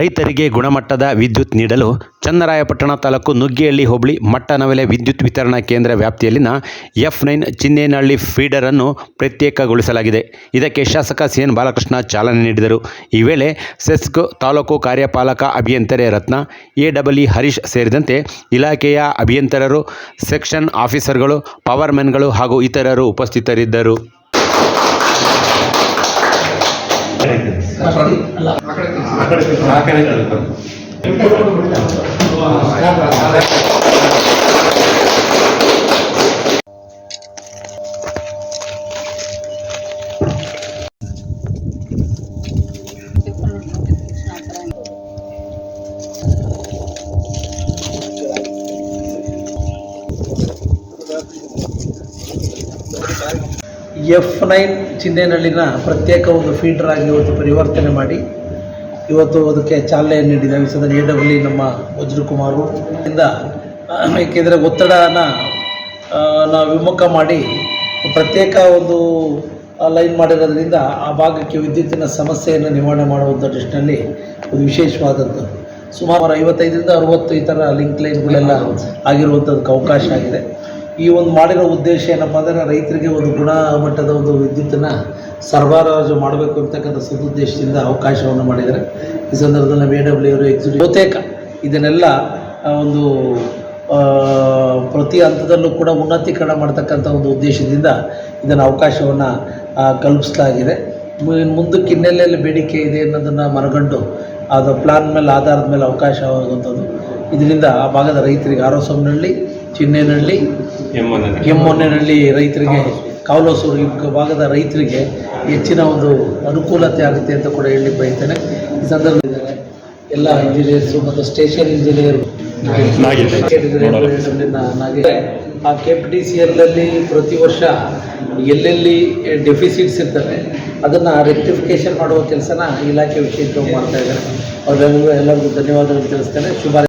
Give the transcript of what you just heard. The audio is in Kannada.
ರೈತರಿಗೆ ಗುಣಮಟ್ಟದ ವಿದ್ಯುತ್ ನೀಡಲು ಚನ್ನರಾಯಪಟ್ಟಣ ತಾಲೂಕು ನುಗ್ಗಿಹಳ್ಳಿ ಹೋಬಳಿ ಮಟ್ಟನವೆಲೆ ವಿದ್ಯುತ್ ವಿತರಣಾ ಕೇಂದ್ರ ವ್ಯಾಪ್ತಿಯಲ್ಲಿನ ಎಫ್ ನೈನ್ ಚಿನ್ನೇನಹಳ್ಳಿ ಫೀಡರನ್ನು ಪ್ರತ್ಯೇಕಗೊಳಿಸಲಾಗಿದೆ. ಇದಕ್ಕೆ ಶಾಸಕ ಸಿ ಎನ್ ಬಾಲಕೃಷ್ಣ ಚಾಲನೆ ನೀಡಿದರು. ಈ ವೇಳೆ ಸೆಸ್ಕ್ ತಾಲೂಕು ಕಾರ್ಯಪಾಲಕ ಅಭಿಯಂತರೆ ರತ್ನ, ಎ ಡಬ್ಲ್ಇ ಹರೀಶ್ ಸೇರಿದಂತೆ ಇಲಾಖೆಯ ಅಭಿಯಂತರರು, ಸೆಕ್ಷನ್ ಆಫೀಸರ್ಗಳು ಪವರ್ಮೆನ್ಗಳು ಹಾಗೂ ಇತರರು ಉಪಸ್ಥಿತರಿದ್ದರು. ಎಫ್ ನೈನ್ ಚಿನ್ನೆನಳ್ಳಿನ ಪ್ರತ್ಯೇಕ ಒಂದು ಫೀಡರ್ ಆಗಿ ಇವತ್ತು ಪರಿವರ್ತನೆ ಮಾಡಿ ಇವತ್ತು ಅದಕ್ಕೆ ಚಾಲನೆ ನೀಡಿದ್ದಾವೆ ಸದನ ಎ ಡಬ್ಲ್ಯೂ ನಮ್ಮ ವಜ್ರಕುಮಾರು ಇಂದ ಏಕೆಂದರೆ ಒತ್ತಡನ ನಾವು ವಿಮುಖ ಮಾಡಿ ಪ್ರತ್ಯೇಕ ಒಂದು ಲೈನ್ ಮಾಡಿರೋದ್ರಿಂದ ಆ ಭಾಗಕ್ಕೆ ವಿದ್ಯುತ್ತಿನ ಸಮಸ್ಯೆಯನ್ನು ನಿವಾರಣೆ ಮಾಡುವಂಥ ದೃಷ್ಟಿನಲ್ಲಿ ಒಂದು ವಿಶೇಷವಾದದ್ದು ಸುಮಾರು ಐವತ್ತೈದರಿಂದ ಅರುವತ್ತು ಈ ಥರ ಲಿಂಕ್ ಲೈನ್ಗಳೆಲ್ಲ ಆಗಿರುವಂಥದ್ದಕ್ಕೆ ಅವಕಾಶ ಆಗಿದೆ. ಈ ಒಂದು ಮಾಡಿರೋ ಉದ್ದೇಶ ಏನಪ್ಪ ಅಂದರೆ ರೈತರಿಗೆ ಒಂದು ಗುಣಮಟ್ಟದ ಒಂದು ವಿದ್ಯುತ್ತನ್ನು ಸರಬರಾಜು ಮಾಡಬೇಕು ಅಂತಕ್ಕಂಥ ಸದುದ್ದೇಶದಿಂದ ಅವಕಾಶವನ್ನು ಮಾಡಿದ್ದಾರೆ. ಈ ಸಂದರ್ಭದಲ್ಲಿ ನಮ್ಮ ಎ ಡಬ್ಲ್ಯೂ ಅವರು ಎಕ್ಸಿಕ್ಯೂಟಿವ್ ಬಹುತೇಕ ಇದನ್ನೆಲ್ಲ ಒಂದು ಪ್ರತಿ ಹಂತದಲ್ಲೂ ಕೂಡ ಉನ್ನತೀಕರಣ ಮಾಡ್ತಕ್ಕಂಥ ಒಂದು ಉದ್ದೇಶದಿಂದ ಇದನ್ನು ಅವಕಾಶವನ್ನು ಕಲ್ಪಿಸಲಾಗಿದೆ ಮುಂದಕ್ಕೆ ಇನ್ನೆಲ್ಲೆಲ್ಲಿ ಬೇಡಿಕೆ ಇದೆ ಅನ್ನೋದನ್ನು ಮರಗಂಡು ಅದು ಪ್ಲಾನ್ ಮೇಲೆ ಆಧಾರದ ಮೇಲೆ ಅವಕಾಶ ಆಗುವಂಥದ್ದು ಇದರಿಂದ ಆ ಭಾಗದ ರೈತರಿಗೆ ಆರೋಸಂನಹಳ್ಳಿ ಚಿನ್ನೇನಹಳ್ಳಿ ಕೆಮ್ಮೊನ್ನೆನಹಳ್ಳಿ ರೈತರಿಗೆ ಕಾವಲಸೂರು ಈ ಭಾಗದ ರೈತರಿಗೆ ಹೆಚ್ಚಿನ ಒಂದು ಅನುಕೂಲತೆ ಆಗುತ್ತೆ ಅಂತ ಕೂಡ ಹೇಳಿ ಬಯಸ್ತೇನೆ. ಈ ಸಂದರ್ಭದಲ್ಲಿ ಎಲ್ಲ ಇಂಜಿನಿಯರ್ಸು ಮತ್ತು ಸ್ಟೇಷನ್ ಇಂಜಿನಿಯರ್ ಆ ಕೆ ಪಿ ಟಿ ಸಿ ಎಲ್ಲಲ್ಲಿ ಪ್ರತಿ ವರ್ಷ ಎಲ್ಲೆಲ್ಲಿ ಡೆಫಿಸಿಟ್ಸ್ ಇರ್ತವೆ ಅದನ್ನು ರೆಕ್ಟಿಫಿಕೇಶನ್ ಮಾಡುವ ಕೆಲಸನ ಇಲಾಖೆ ವಿಷಯಕ್ಕೆ ಮಾಡ್ತಾ ಇದ್ದಾರೆ. ಅವರೆಲ್ಲರಿಗೂ ಎಲ್ಲರಿಗೂ ಧನ್ಯವಾದಗಳು ತಿಳಿಸ್ತೇನೆ. ಶುಭ